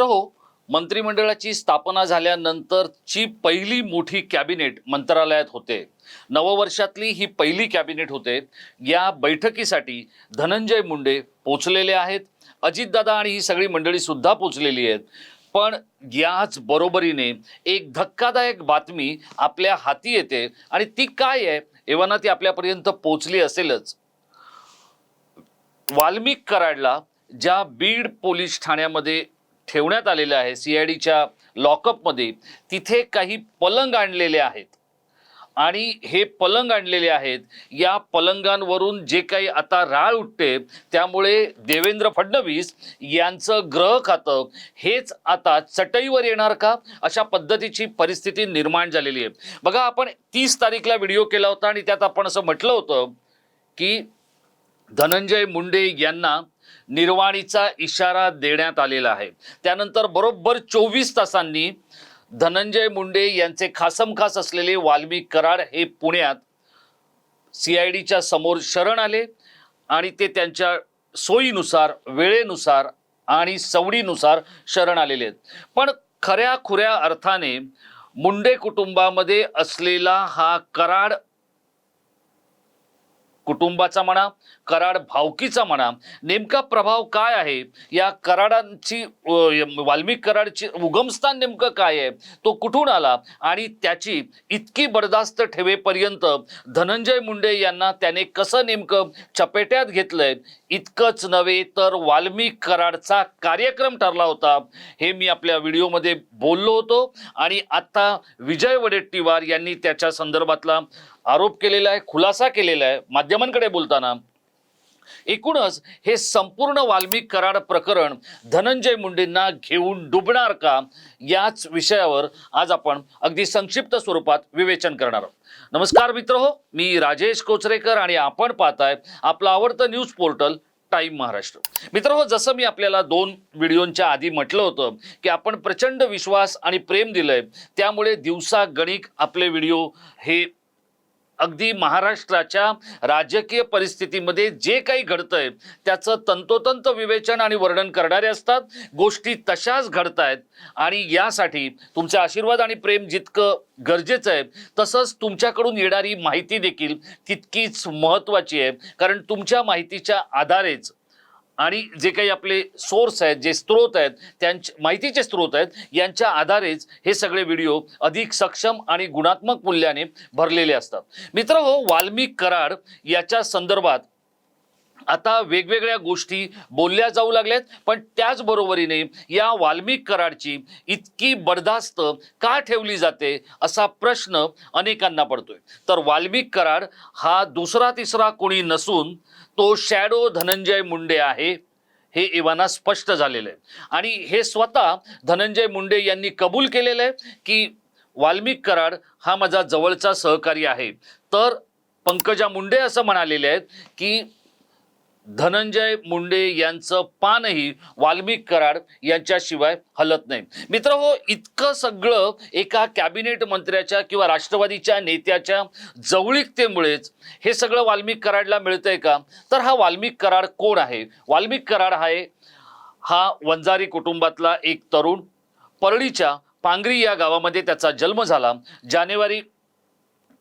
मित्र हो. मंत्रिमंडळाची स्थापना झाल्यानंतरची पहिली मोठी कॅबिनेट मंत्रालयात होते. नववर्षातली ही पहिली कॅबिनेट होते. या बैठकीसाठी धनंजय मुंडे पोचलेले आहेत. अजितदादा आणि ही सगळी मंडळी सुद्धा पोचलेली आहेत. पण याच बरोबरीने एक धक्कादायक बातमी आपल्या हाती येते आणि ती काय आहे? एव्हाना ती आपल्यापर्यंत पोचली असेलच. वाल्मिक कराडला ज्या बीड पोलीस ठाण्यामध्ये ठेवण्यात आलेलं आहे सी आय डीच्या लॉकअपमध्ये. तिथे काही पलंग आणलेले आहेत. आणि हे पलंग आणलेले आहेत. या पलंगांवरून जे काही आता राळ उठते त्यामुळे देवेंद्र फडणवीस यांचं ग्रह खातं हेच आता चटईवर येणार का? अशा पद्धतीची परिस्थिती निर्माण झालेली आहे. बघा आपण तीस तारीखला व्हिडिओ केला होता आणि त्यात आपण असं म्हटलं होतं की धनंजय मुंडे यांना निर्वाणीचा इशारा देण्यात आलेला आहे. त्यानंतर बरोबर चोवीस तासांनी धनंजय मुंडे यांचे खासम खास असलेले वाल्मिक कराड हे पुण्यात सी आय डीच्या समोर शरण आले आणि ते त्यांच्या सोयीनुसार वेळेनुसार आणि सवडीनुसार शरण आलेले आहेत. पण खऱ्या खुऱ्या अर्थाने मुंडे कुटुंबामध्ये असलेला हा कराड कुटुंबाचा म्हणा कराड भावकीचा म्हणा नेमका प्रभाव काय आहे? या कराडांची वाल्मिक कराडची उगमस्थान नेमकं काय आहे? तो कुठून आला? आणि त्याची इतकी बर्दास्त ठेवेपर्यंत धनंजय मुंडे यांना त्याने कसं नेमकं चपेट्यात घेतलंय? इतकंच नव्हे तर वाल्मिक कराडचा कार्यक्रम ठरला होता. हे मी आपल्या व्हिडिओमध्ये बोललो होतो. आणि आत्ता विजय वडेट्टीवार यांनी त्याच्या संदर्भातला आरोप केलेला आहे खुलासा केलेला आहे माध्यमांकडे बोलताना. एकूणच हे संपूर्ण वाल्मिक कराड प्रकरण धनंजय मुंडेंना घेऊन डुबणार का? याच विषयावर आज आपण अगदी संक्षिप्त स्वरूपात विवेचन करणार आहोत. नमस्कार मित्र हो मी राजेश कोचरेकर आणि आपण पाहताय आपलं आवडतं न्यूज पोर्टल टाईम महाराष्ट्र. मित्र हो जसं मी आपल्याला दोन व्हिडिओंच्या आधी म्हटलं होतं की आपण प्रचंड विश्वास आणि प्रेम दिलंय त्यामुळे दिवसा गणिक आपले व्हिडिओ हे अगदी महाराष्ट्राच्या राजकीय परिस्थितीमध्ये जे काही घडतंय त्याचं तंतोतंत विवेचन आणि वर्णन करणारे असतात. गोष्टी तशाच घडत आहेत आणि यासाठी तुमचे आशीर्वाद आणि प्रेम जितकं गरजेचं आहे तसंच तुमच्याकडून येणारी माहिती देखील तितकीच महत्त्वाची आहे. कारण तुमच्या माहितीच्या आधारेच आणि जे काही आपले सोर्स आहेत जे स्रोत आहेत त्यांचे माहितीचे स्रोत आहेत यांच्या आधारेच हे सगळे व्हिडिओ अधिक सक्षम आणि गुणात्मक मूल्याने भरलेले असतात. मित्र हो वाल्मिक कराड याच्या संदर्भात आता वेगवेगळ्या गोष्टी बोलल्या जाऊ लागल्यात पण त्याचबरोबरीने या वाल्मिक कराडची इतकी बर्दास्त का ठेवली जाते असा प्रश्न अनेकांना पडतोय. तर वाल्मिक कराड हा दुसरा तिसरा कोणी नसून तो शॅडो धनंजय मुंडे आहे हे एवाना स्पष्ट झालेलं आहे. आणि हे स्वतः धनंजय मुंडे यांनी कबूल केलेलं आहे की वाल्मिक कराड हा माझा जवळचा सहकारी आहे. तर पंकजा मुंडे असं म्हणालेले आहेत की धनंजय मुंडे यांचं पानही वाल्मिक कराड यांच्याशिवाय हलत नाही. मित्र हो इतकं सगळं एका कॅबिनेट मंत्र्याच्या किंवा राष्ट्रवादीच्या नेत्याच्या जवळीकतेमुळेच हे सगळं वाल्मिक कराडला मिळतंय का? तर हा वाल्मिक कराड कोण आहे? वाल्मिक कराड आहे हा वंजारी कुटुंबातला एक तरुण परळीच्या पांगरी या गावामध्ये त्याचा जन्म झाला. जानेवारी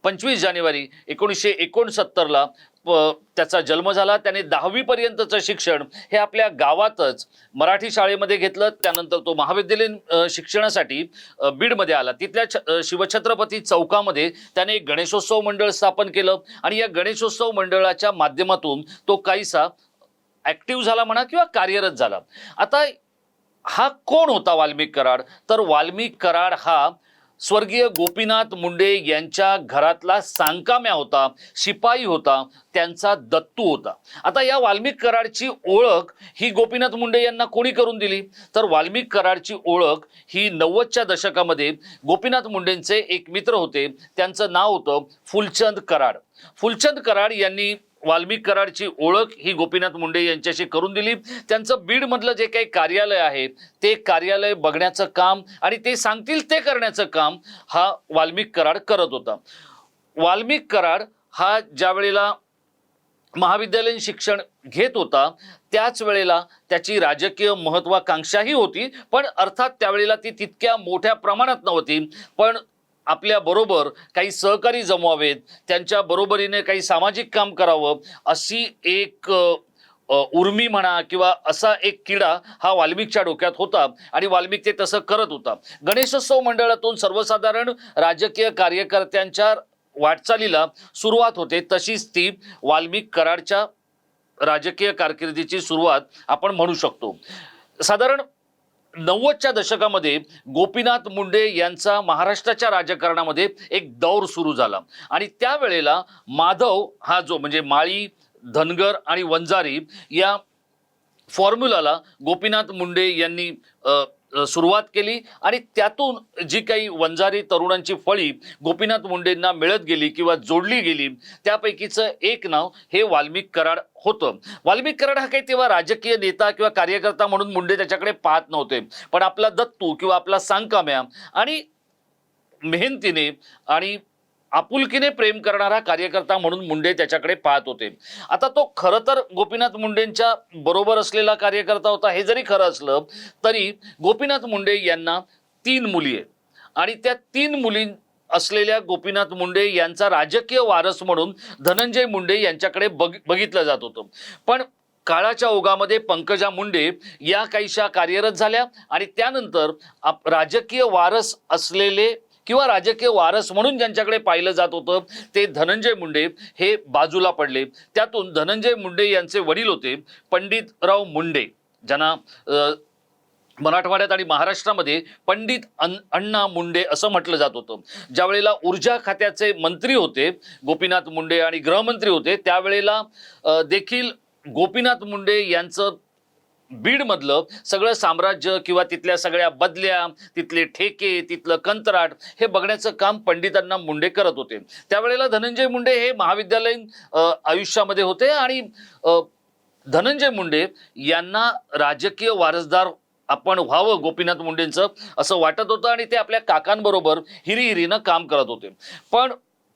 पंचवीस जानेवारी एकोणीसशे एकोणसत्तरला त्याचा जन्म झाला त्याने दहावीपर्यंतचं शिक्षण हे आपल्या गावातच मराठी शाळेमध्ये घेतलं. त्यानंतर तो महाविद्यालयीन शिक्षणासाठी बीडमध्ये आला. तिथल्या छ शिवछत्रपती चौकामध्ये त्याने एक गणेशोत्सव मंडळ स्थापन केलं आणि या गणेशोत्सव मंडळाच्या माध्यमातून तो काहीसा ॲक्टिव्ह झाला म्हणा किंवा कार्यरत झाला. आता हा कोण होता वाल्मिक कराड? तर वाल्मिक कराड हा स्वर्गीय गोपीनाथ मुंडे यांच्या घरातला सांकाम्या होता शिपाई होता त्यांचा दत्तू होता. आता या वाल्मिक कराडची ओळख ही गोपीनाथ मुंडे यांना कोणी करून दिली? तर वाल्मिक कराडची ओळख ही नव्वदच्या दशकामध्ये गोपीनाथ मुंडेंचे एक मित्र होते त्यांचं नाव होतं फुलचंद कराड. फुलचंद कराड यांनी वाल्मिक कराडची ओळख ही गोपीनाथ मुंडे यांच्याशी करून दिली. त्यांचं बीडमधलं जे काही कार्यालय आहे ते कार्यालय बघण्याचं काम आणि ते सांगतील ते करण्याचं काम हा वाल्मिक कराड करत होता. वाल्मिक कराड हा ज्या वेळेला महाविद्यालयीन शिक्षण घेत होता त्याच वेळेला त्याची राजकीय महत्वाकांक्षाही होती पण अर्थात त्यावेळेला ती तितक्या मोठ्या प्रमाणात नव्हती. पण आपल्या बरोबर काही सहकारी जमवावेत त्यांच्या बरोबरीने काही सामाजिक काम करावं अशी एक उर्मी म्हणा किंवा असा एक किडा हा वाल्मिकच्या डोक्यात होता आणि वाल्मिक ते तसं करत होता. गणेशोत्सव मंडळातून सर्वसाधारण राजकीय कार्यकर्त्यांच्या वाटचालीला सुरुवात होते. तशीच ती वाल्मिक कराडच्या राजकीय कारकिर्दीची सुरुवात आपण म्हणू शकतो. साधारण नव्वदच्या दशकामध्ये गोपीनाथ मुंडे यांचा महाराष्ट्राच्या राजकारणामध्ये एक दौर सुरू झाला. आणि त्यावेळेला माधव हा जो म्हणजे माळी धनगर आणि वंजारी या फॉर्म्युलाला गोपीनाथ मुंडे यांनी सुरुवात केली आणि त्यातून जी काही वंजारी तरुणांची फळी गोपीनाथ मुंडेंना मिळत गेली किंवा जोडली गेली त्यापैकीचं एक नाव हे वाल्मिक कराड होतं. वाल्मिक कराड हा काही तेव्हा राजकीय नेता किंवा कार्यकर्ता म्हणून मुंडे त्याच्याकडे पाहत नव्हते. पण आपला दत्तू किंवा आपला सांकाम्या आणि मेहनतीने आणि आपुलकीने प्रेम करणारा कार्यकर्ता म्हणून मुंडे त्याच्याकडे पाहत होते. आता तो खरं तर गोपीनाथ मुंडेंच्या बरोबर असलेला कार्यकर्ता होता हे जरी खरं असलं तरी गोपीनाथ मुंडे यांना तीन मुली आहेत. आणि त्या तीन मुली असलेल्या गोपीनाथ मुंडे यांचा राजकीय वारस म्हणून धनंजय मुंडे यांच्याकडे बघ बघितलं जात होतं. पण काळाच्या ओघामध्ये पंकजा मुंडे या काहीशा कार्यरत झाल्या आणि त्यानंतर आप राजकीय वारस असलेले किंवा राजकीय वारस म्हणून ज्यांच्याकडे पाहिलं जात होतं ते धनंजय मुंडे हे बाजूला पडले. त्यातून धनंजय मुंडे यांचे वडील होते पंडितराव मुंडे. ज्यांना मराठवाड्यात आणि महाराष्ट्रामध्ये पंडित अन अण्णा मुंडे असं म्हटलं जात होतं. ज्यावेळेला ऊर्जा खात्याचे मंत्री होते गोपीनाथ मुंडे आणि गृहमंत्री होते त्यावेळेला देखील गोपीनाथ मुंडे यांचं बीडमधलं सगळं साम्राज्य किंवा तिथल्या सगळ्या बदल्या तिथले ठेके तिथलं कंत्राट हे बघण्याचं काम पंडितांना मुंडे करत होते. त्यावेळेला धनंजय मुंडे हे महाविद्यालयीन आयुष्यामध्ये होते आणि धनंजय मुंडे यांना राजकीय वारसदार आपण व्हावं गोपीनाथ मुंडेंचं असं वाटत होतं आणि ते आपल्या काकांबरोबर हिरीहिरीनं काम करत होते. पण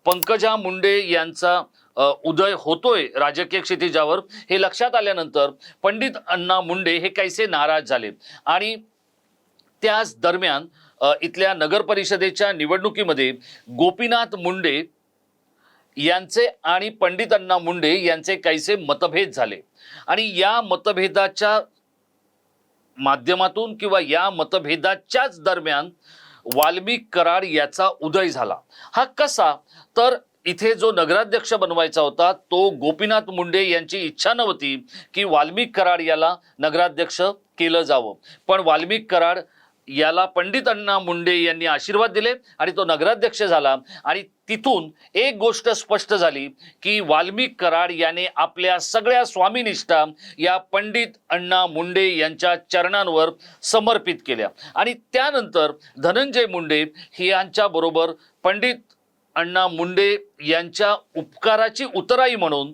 पंकजा मुंडे यांचा उदय होतोय राजकीय क्षितिजावर. हे लक्षात आल्यानंतर पंडित अण्णा मुंडे हे कैसे नाराज झाले? आणि त्याच दरम्यान इथल्या नगर परिषदेच्या निवडणुकीमध्ये गोपीनाथ मुंडे यांचे आणि पंडित अण्णा मुंडे यांचे कैसे मतभेद झाले? आणि या मतभेदाच्या माध्यमातून किंवा या मतभेदाच्याच दरम्यान वाल्मिक कराड याचा उदय झाला. हा कसा? तर इथे जो नगराध्यक्ष बनवायचा होता तो गोपीनाथ मुंडे यांची इच्छा नव्हती की वाल्मिक कराड याला नगराध्यक्ष केलं जावं. पण वाल्मिक कराड याला पंडित अण्णा मुंडे यांनी आशीर्वाद दिले आणि तो नगराध्यक्ष झाला. आणि तिथून एक गोष्ट स्पष्ट झाली की वाल्मिक कराड याने आपल्या सगळ्या स्वामीनिष्ठा या पंडित अण्णा मुंडे यांच्या चरणांवर समर्पित केल्या. आणि त्यानंतर धनंजय मुंडे ही यांच्याबरोबर पंडित अण्णा मुंडे यांच्या उपकाराची उतराई म्हणून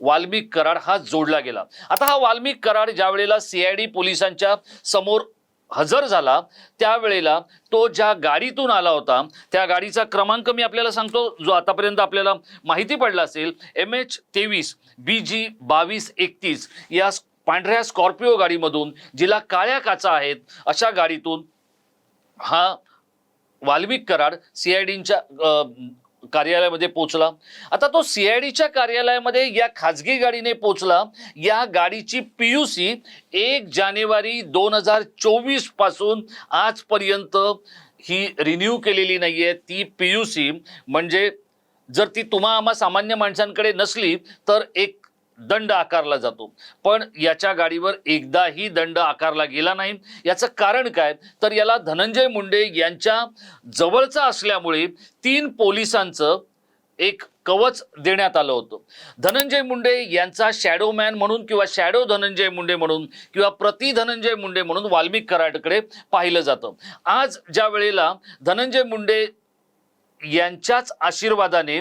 वाल्मिक कराड हा जोडला गेला. आता हा वाल्मिक कराड ज्या वेळेला सीआयडी पोलिसांच्या समोर हजर झाला त्यावेळेला तो ज्या गाडीतून आला होता त्या गाडीचा क्रमांक मी आपल्याला सांगतो जो आतापर्यंत आपल्याला माहिती पडला असेल एम एच तेवीस बी जी बावीस एकतीस या पांढऱ्या स्कॉर्पिओ गाडीमधून जिला काळ्या काचा आहेत अशा गाडीतून हा वाल्मिक कराड सीआयडींच्या कार्यालयामध्ये पोहोचला. आता तो सीआयडीच्या कार्यालयामध्ये या खाजगी गाडीने पोहोचला. या गाडीची पीयूसी एक जानेवारी दोन हजार चोवीसपासून आजपर्यंत ही रिन्यू केलेली नाही आहे ती पीयूसी म्हणजे जर ती तुम्हा आम्हा सामान्य माणसांकडे नसली तर एक दंड आकारला जातो. पण याच्या गाडीवर एकदाही दंड आकारला गेला नाही. याचं कारण काय? तर याला धनंजय मुंडे यांच्या जवळचा असल्यामुळे तीन पोलिसांचं एक कवच देण्यात आलं होतं. धनंजय मुंडे यांचा शॅडो मॅन म्हणून किंवा शॅडो धनंजय मुंडे म्हणून किंवा प्रति धनंजय मुंडे म्हणून वाल्मिक कराडकडे पाहिलं जातं. आज ज्या वेळेला धनंजय मुंडे यांच्याच आशीर्वादाने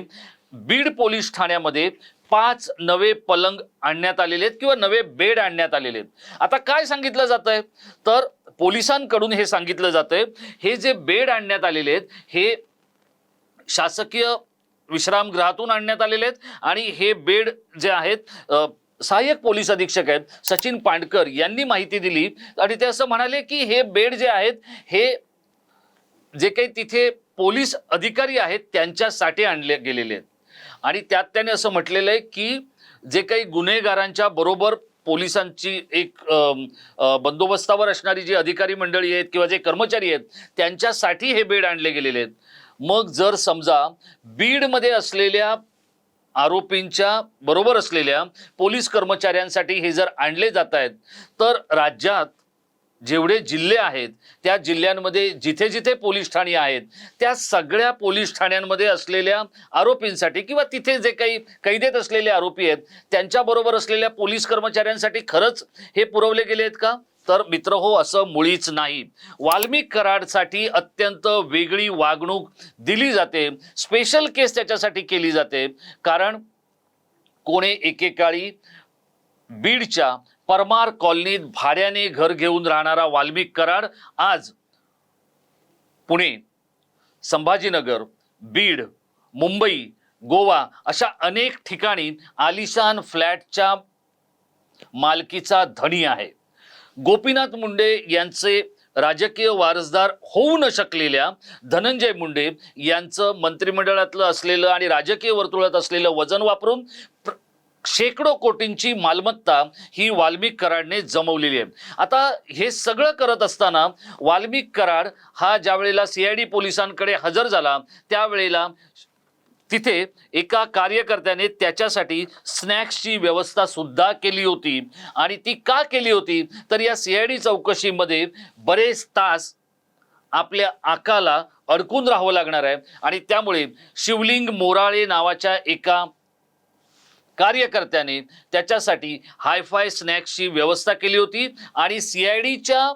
बीड पोलीस ठाण्यामध्ये पाच नवे पलंग आणण्यात आलेले आहेत किंवा नवे बेड आणण्यात आलेले आहेत. आता काय सांगितलं जात आहे तर पोलिसांकडून हे सांगितलं जात आहे हे जे बेड आणण्यात आलेले आहेत हे शासकीय विश्रामगृहातून आणण्यात आलेले आहेत आणि हे बेड जे आहेत सहाय्यक पोलीस अधीक्षक आहेत सचिन पांडकर यांनी माहिती दिली आणि ते असं म्हणाले की हे बेड जे आहेत हे जे काही तिथे पोलीस अधिकारी आहेत त्यांच्यासाठी आणले गेलेले आहेत. आणि त्यात त्याने असं म्हटलेलं आहे की जे काही गुन्हेगारांच्या बरोबर पोलिसांची एक बंदोबस्तावर असणारी जी अधिकारी मंडळी आहेत किंवा जे कर्मचारी आहेत त्यांच्यासाठी हे बेड आणले गेलेले आहेत. मग जर समजा बीडमध्ये असलेल्या आरोपींच्या बरोबर असलेल्या पोलीस कर्मचाऱ्यांसाठी हे जर आणले जात आहेत तर राज्यात जेवढे जिल्हे आहेत त्या जिल्ह्यांमध्ये जिथे जिथे पोलीस ठाणी आहेत त्या सगळ्या पोलीस ठाण्यांमध्ये असलेल्या आरोपींसाठी किंवा तिथे जे काही कैदेत असलेले आरोपी आहेत त्यांच्याबरोबर असलेल्या पोलीस कर्मचाऱ्यांसाठी खरंच हे पुरवले गेले आहेत का? तर मित्र हो असं मुळीच नाही. वाल्मिक कराडसाठी अत्यंत वेगळी वागणूक दिली जाते. स्पेशल केस त्याच्यासाठी केली जाते. कारण कोणे एकेकाळी बीडच्या परमार कॉलनीत भाड्याने घर घेऊन राहणारा वाल्मिक कराड आज पुणे संभाजीनगर बीड मुंबई गोवा अशा अनेक ठिकाणी आलिशान फ्लॅटच्या मालकीचा धनी आहे. गोपीनाथ मुंडे यांचे राजकीय वारसदार होऊ न शकलेल्या धनंजय मुंडे यांचं मंत्रिमंडळातलं असलेलं आणि राजकीय वर्तुळात असलेलं वजन वापरून प्र- शेकडो कोटींची मालमत्ता ही वाल्मिक कराडने जमवलेली आहे. आता हे सगळं करत असताना वाल्मिक कराड हा ज्या वेळेला सीआयडी पोलिसांकडे हजर झाला त्यावेळेला तिथे एका कार्यकर्त्याने त्याच्यासाठी स्नॅक्सची व्यवस्था सुद्धा केली होती. आणि ती का केली होती? तर या सीआयडी चौकशीमध्ये बरेच तास आपल्या आकाला अडकून राहावं लागणार आहे. आणि त्यामुळे शिवलिंग मोराळे नावाच्या एका कार्यकर्त्याने त्याच्यासाठी हायफाय स्नॅक्सची व्यवस्था केली होती. आणि सी आय डीच्या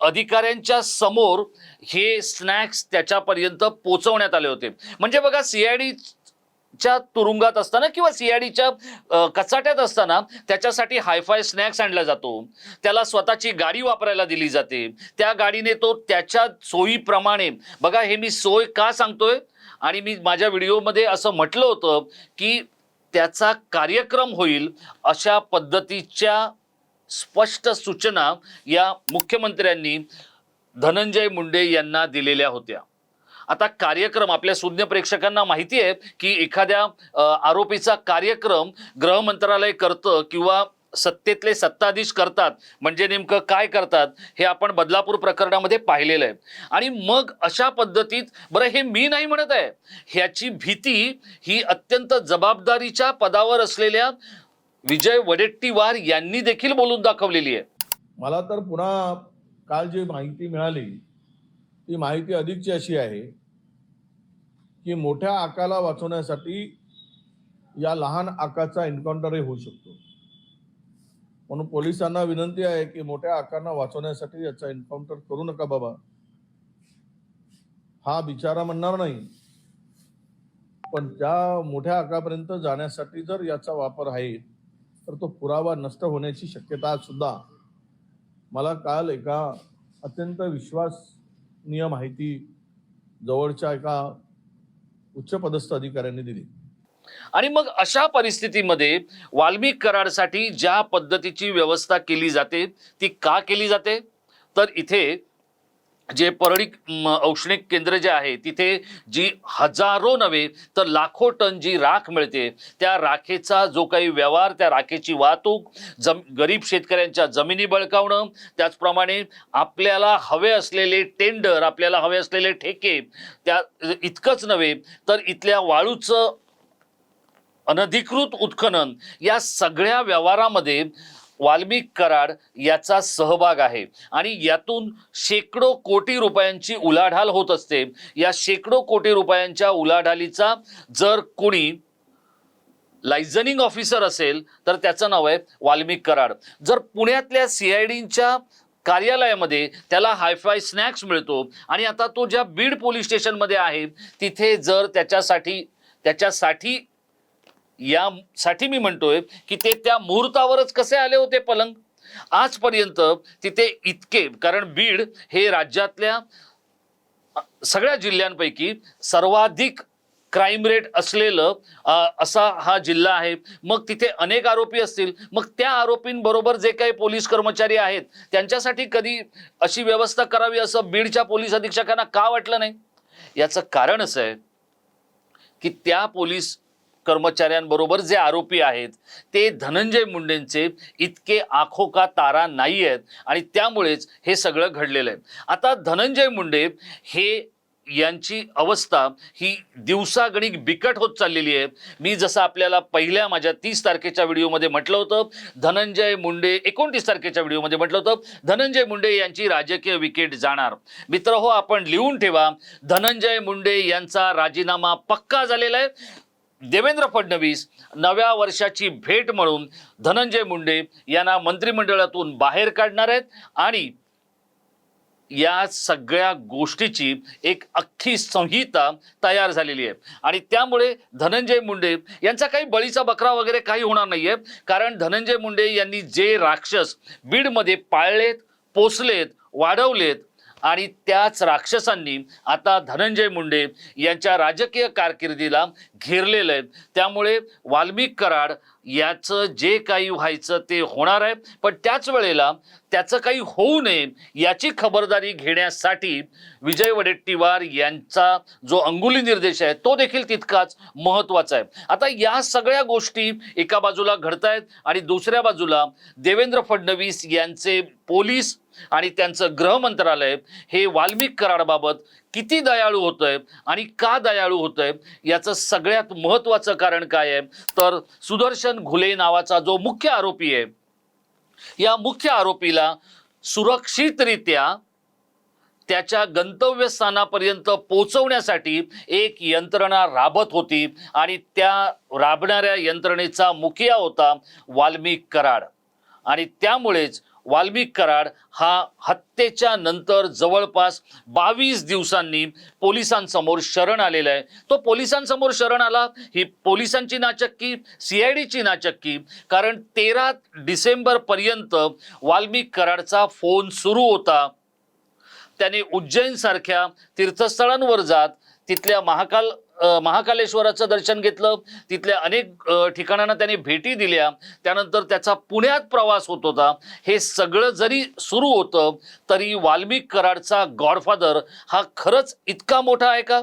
अधिकाऱ्यांच्या समोर हे स्नॅक्स त्याच्यापर्यंत पोचवण्यात आले होते. म्हणजे बघा सी आय च्या तुरुंगात असताना किंवा सीआयडीच्या कचाट्यात असताना त्याच्यासाठी हायफाय स्नॅक्स आणला जातो. त्याला स्वतःची गाडी वापरायला दिली जाते. त्या गाडीने तो त्याच्या सोयीप्रमाणे बघा हे मी सोय का सांगतोय? आणि मी माझ्या व्हिडिओमध्ये असं म्हटलं होतं की त्याचा कार्यक्रम होईल अशा पद्धतीच्या स्पष्ट सूचना या मुख्यमंत्र्यांनी धनंजय मुंडे यांना दिलेल्या होत्या. आता कार्यक्रम आपल्या सुज्ञ प्रेक्षकांना माहिती आहे की एखाद्या आरोपीचा कार्यक्रम गृह मंत्रालय करतं किंवा सत्तेतले सत्ताधीश करतात म्हणजे नेमकं काय करतात हे आपण बदलापूर प्रकरणामध्ये पाहिलेलं आहे. आणि मग अशा पद्धतीत बरं हे मी नाही म्हणत आहे ह्याची भीती ही अत्यंत जबाबदारीच्या पदावर असलेल्या विजय वडेट्टीवार यांनी देखील बोलून दाखवलेली आहे. मला तर पुन्हा काल जी माहिती मिळाली ती माहिती अधिकची अशी आहे की मोठ्या आकाला वाचवण्यासाठी या लहान आकाचा एन्काउंटरही होऊ शकतो. म्हणून पोलिसांना विनंती आहे की मोठ्या आकारांना वाचवण्यासाठी याचा एन्काउंटर करू नका बाबा. हा बिचारा म्हणणार नाही. पण त्या मोठ्या आकापर्यंत जाण्यासाठी जर याचा वापर आहे तर तो पुरावा नष्ट होण्याची शक्यता सुद्धा. मला काल एका अत्यंत विश्वासनीय माहिती जवळच्या एका उच्चपदस्थ अधिकाऱ्यांनी दिली. आणि मग अशा परिस्थितीमध्ये वाल्मिक करारसाठी ज्या पद्धतीची व्यवस्था केली जाते ती का केली जाते? तर इथे जे परळीक औष्णिक केंद्र जे आहे तिथे जी हजारो नव्हे तर लाखो टन जी राख मिळते त्या राखेचा जो काही व्यवहार त्या राखेची वाहतूक जम गरीब शेतकऱ्यांच्या जमिनी बळकावणं त्याचप्रमाणे आपल्याला हवे असलेले टेंडर आपल्याला हवे असलेले ठेके त्या इतकंच नव्हे तर इथल्या वाळूचं अनधिकृत उत्खनन या सगळ्या व्यवहारामध्ये वाल्मिक कराड याचा सहभाग आहे. आणि यातून शेकडो कोटी रुपयांची उलाढाल होत असते. या शेकडो कोटी रुपयांच्या उलाढालीचा जर कोणी लायझनिंग ऑफिसर असेल तर त्याचं नाव आहे वाल्मिक कराड. जर पुण्यातल्या सी आय डीच्या कार्यालयामध्ये त्याला हायफाय स्नॅक्स मिळतो आणि आता तो ज्या बीड पोलीस स्टेशनमध्ये आहे तिथे जर त्याच्यासाठी त्याच्यासाठी यासाठी मी म्हणतोय की ते त्या मुहूर्तावरच कसे आले होते पलंग? आजपर्यंत तिथे इतके कारण बीड हे राज्यातल्या सगळ्या जिल्ह्यांपैकी सर्वाधिक क्राईम रेट असलेलं असा हा जिल्हा आहे. मग तिथे अनेक आरोपी असतील. मग त्या आरोपींबरोबर जे काही पोलीस कर्मचारी आहेत त्यांच्यासाठी कधी अशी व्यवस्था करावी असं बीडच्या पोलीस अधीक्षकांना का वाटलं नाही? याचं कारण असं आहे की त्या पोलीस कर्मचाऱ्यांबरोबर जे आरोपी आहेत ते धनंजय मुंडेंचे इतके आखो का तारा नाही आहेत आणि त्यामुळेच हे सगळं घडलेलं आहे. आता धनंजय मुंडे हे यांची अवस्था ही दिवसागणिक बिकट होत चाललेली आहे. मी जसं आपल्याला पहिल्या माझ्या तीस तारखेच्या व्हिडिओमध्ये म्हटलं होतं धनंजय मुंडे एकोणतीस तारखेच्या व्हिडिओमध्ये म्हटलं होतं धनंजय मुंडे यांची राजकीय विकेट जाणार. मित्र हो आपण लिहून ठेवा धनंजय मुंडे यांचा राजीनामा पक्का झालेला आहे. देवेंद्र फडणवीस नव्या वर्षाची भेट म्हणून धनंजय मुंडे यांना मंत्रिमंडळातून बाहेर काढणार आहेत आणि या सगळ्या गोष्टीची एक अख्खी संहिता तयार झालेली आहे. आणि त्यामुळे धनंजय मुंडे यांचा काही बळीचा बकरा वगैरे काही होणार नाही आहे कारण धनंजय मुंडे यांनी जे राक्षस बीडमध्ये पाळलेत पोचलेत वाढवलेत आणि त्याच राक्षसांनी आता धनंजय मुंडे यांच्या राजकीय कारकिर्दीला घेरलेलं आहे. त्यामुळे वाल्मिक कराड याचं जे काही व्हायचं ते होणार आहे. पण त्याच वेळेला त्याचं काही होऊ नये याची खबरदारी घेण्यासाठी विजय वडेट्टीवार यांचा जो अंगुली निर्देश आहे तो देखील तितकाच महत्त्वाचा आहे. आता या सगळ्या गोष्टी एका बाजूला घडत आहेत आणि दुसऱ्या बाजूला देवेंद्र फडणवीस यांचे पोलीस आणि त्यांचं गृह मंत्रालय हे वाल्मिक कराडबाबत किती दयाळू होतंय आणि का दयाळू होतंय याचं सगळ्यात महत्त्वाचं कारण काय आहे? तर सुदर्शन घुले नावाचा जो मुख्य आरोपी आहे या मुख्य आरोपीला सुरक्षितरित्या त्याच्या गंतव्यस्थानापर्यंत पोहोचवण्यासाठी एक यंत्रणा राबत होती आणि त्या राबणाऱ्या यंत्रणेचा मुखिया होता वाल्मिक कराड. आणि त्यामुळेच वाल्मिक कराड हा हत्येच्या नंतर जवळपास बावीस दिवसांनी पोलिसांसमोर शरण आलेला आहे. तो पोलिसांसमोर शरण आला ही पोलिसांची नाचक्की सी आय डीची नाचक्की कारण तेरा डिसेंबरपर्यंत वाल्मिक कराडचा फोन सुरू होता. त्याने उज्जैनसारख्या तीर्थस्थळांवर जात तिथल्या महाकाल महाकालेश्वराचं दर्शन घेतलं. तिथल्या अनेक ठिकाणांना त्याने भेटी दिल्या. त्यानंतर त्याचा पुण्यात प्रवास होत होता. हे सगळं जरी सुरू होतं तरी वाल्मिक कराडचा गॉडफादर हा खरंच इतका मोठा आहे का?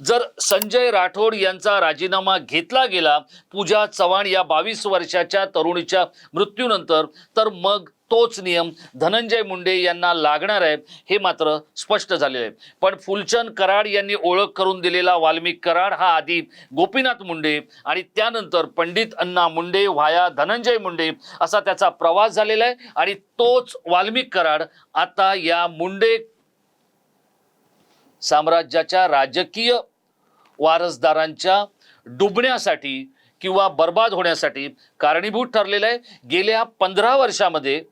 जर संजय राठोड यांचा राजीनामा घेतला गेला पूजा चव्हाण या बावीस वर्षाच्या तरुणीच्या मृत्यूनंतर तर मग तोच नियम धनंजय मुंडे यांना लागणार आहे हे मात्र स्पष्ट झालेलं आहे. पण फुलचंद कराड यांनी ओळख करून दिलेला वाल्मिक कराड हा आधी गोपीनाथ मुंडे आणि त्यानंतर पंडित अण्णा मुंडे व्हाया धनंजय मुंडे असा त्याचा प्रवास झालेला आहे आणि तोच वाल्मिक कराड आता या मुंडे साम्राज्याच्या राजकीय वारसदारांच्या डुबण्यासाठी किंवा बर्बाद होण्यासाठी कारणीभूत ठरलेलं आहे. गेल्या पंधरा वर्षामध्ये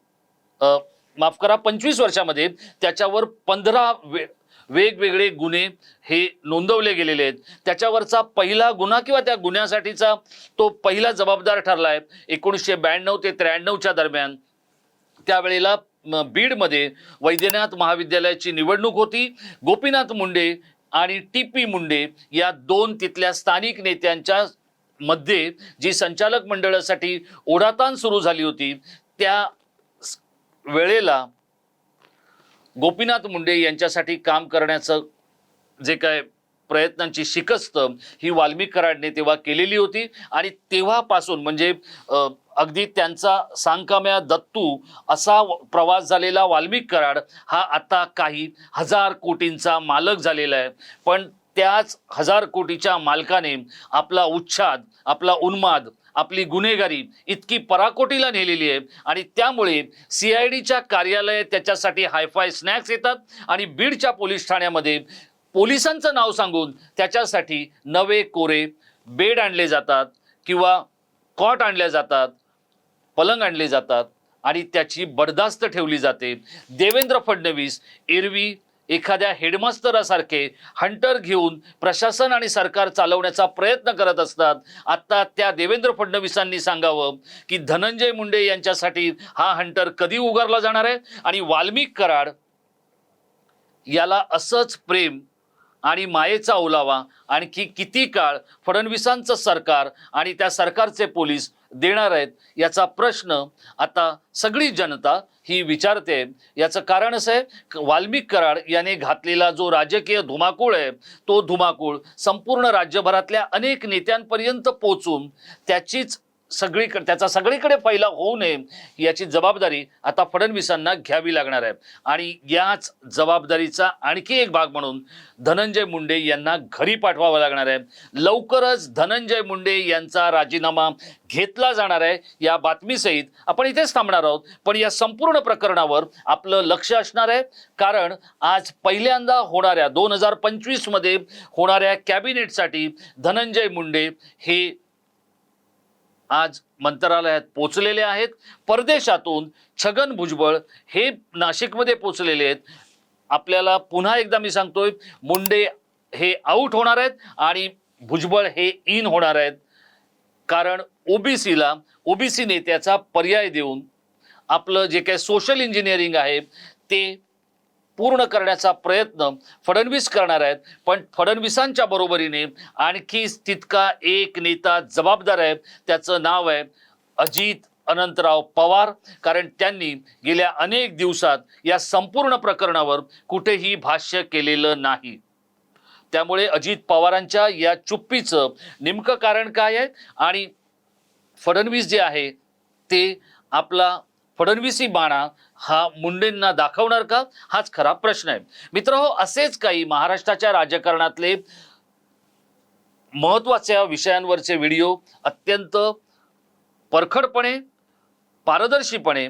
माफ करा पंचवीस वर्षामध्ये त्याच्यावर पंधरा वे वेगवेगळे गुन्हे हे नोंदवले गेलेले आहेत. त्याच्यावरचा पहिला गुन्हा किंवा त्या गुन्ह्यासाठीचा तो पहिला जबाबदार ठरला आहे एकोणीसशे ब्याण्णव ते त्र्याण्णवच्या दरम्यान. त्यावेळेला बीडमध्ये वैद्यनाथ महाविद्यालयाची निवडणूक होती. गोपीनाथ मुंडे आणि टी पी मुंडे या दोन तिथल्या स्थानिक नेत्यांच्या मध्ये जी संचालक मंडळासाठी ओढाताण सुरू झाली होती त्या वेळेला गोपीनाथ मुंडे यांच्यासाठी काम करण्याचं जे काय प्रयत्नांची शिकस्त ही वाल्मिकराडने तेव्हा केलेली होती आणि तेव्हापासून म्हणजे अगदी त्यांचा सांकाम्या दत्तू असा प्रवास झालेला वाल्मिक कराड हा आता काही हजार कोटींचा मालक झालेला आहे. पण त्याच हजार कोटीच्या मालकाने आपला उच्छाद आपला उन्माद आपली गुन्हेगारी इतकी पराकोटीला नेलेली आहे. आणि त्यामुळे सी आय डीच्या कार्यालय त्याच्यासाठी हायफाय स्नॅक्स येतात आणि बीडच्या पोलीस ठाण्यामध्ये पोलिसांचं नाव सांगून त्याच्यासाठी नवे कोरे बेड आणले जातात किंवा कॉट आणल्या जातात पलंग आणले जातात आणि त्याची बडदास्त ठेवली जाते. देवेंद्र फडणवीस एरवी एखाद्या हेडमास्तरासारखे हंटर घेऊन प्रशासन आणि सरकार चालवण्याचा प्रयत्न करत असतात. आत्ता त्या देवेंद्र फडणवीसांनी सांगावं की धनंजय मुंडे यांच्यासाठी हा हंटर कधी उगारला जाणार आहे? आणि वाल्मिक कराड याला असंच प्रेम आणि मायेचा ओलावा आणखी किती काळ फडणवीसांचं सरकार आणि त्या सरकारचे पोलीस देणार आहेत याचा प्रश्न आता सगळी जनता ही विचारते. याचं कारण असं आहे वाल्मिक कराड याने घातलेला जो राजकीय धुमाकूळ आहे तो धुमाकूळ संपूर्ण राज्यभरातल्या अनेक नेत्यांपर्यंत पोचून त्याचीच सगळीकडे त्याचा सगळीकडे फैलाव होऊ नये याची जबाबदारी आता फडणवीसांना घ्यावी लागणार आहे. आणि याच जबाबदारीचा आणखी एक भाग म्हणून धनंजय मुंडे यांना घरी पाठवावं लागणार आहे. लवकरच धनंजय मुंडे यांचा राजीनामा घेतला जाणार आहे. या बातमीसहित आपण इथेच थांबणार आहोत. पण या संपूर्ण प्रकरणावर आपलं लक्ष असणार आहे. कारण आज पहिल्यांदा होणाऱ्या दोन हजार पंचवीसमध्ये होणाऱ्या कॅबिनेटसाठी धनंजय मुंडे हे आज मंत्रालयात पोचलेले आहेत. परदेशातून छगन भुजबळ हे नाशिकमध्ये पोचलेले आहेत. आपल्याला पुन्हा एकदा मी सांगतोय मुंडे हे आऊट होणार आहेत आणि भुजबळ हे इन होणार आहेत. कारण ओबीसीला ओबीसी नेत्याचा पर्याय देऊन आपलं जे काही सोशल इंजिनिअरिंग आहे ते पूर्ण करण्याचा प्रयत्न फडणवीस करणार आहेत. पण फडणवीसांच्या बरोबरीने आणखी तितका एक नेता जबाबदार आहे. त्याचं नाव आहे अजित अनंतराव पवार. कारण त्यांनी गेल्या अनेक दिवसात या संपूर्ण प्रकरणावर कुठेही भाष्य केलेलं नाही. त्यामुळे अजित पवारांच्या या चुप्पीचं नेमकं कारण काय आहे? आणि फडणवीस जे आहे ते आपला फडणवीसी बाणा हा मुंडेंना दाखवणार का? हाच खरा प्रश्न आहे. मित्र हो असेच काही महाराष्ट्राच्या राजकारणातले महत्त्वाच्या विषयांवरचे व्हिडिओ अत्यंत परखडपणे पारदर्शीपणे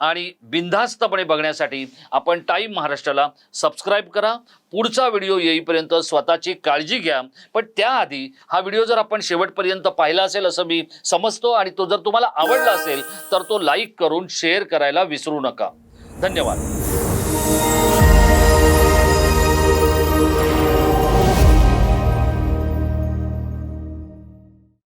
आणि बिनधास्तपणे बघण्यासाठी आपण टाईम महाराष्ट्राला सबस्क्राईब करा. पुढचा व्हिडिओ येईपर्यंत स्वतःची काळजी घ्या. पण त्याआधी हा व्हिडिओ जर आपण शेवटपर्यंत पाहिला असेल असं मी समजतो आणि तो जर तुम्हाला आवडला असेल तर तो लाईक करून शेअर करायला विसरू नका. धन्यवाद.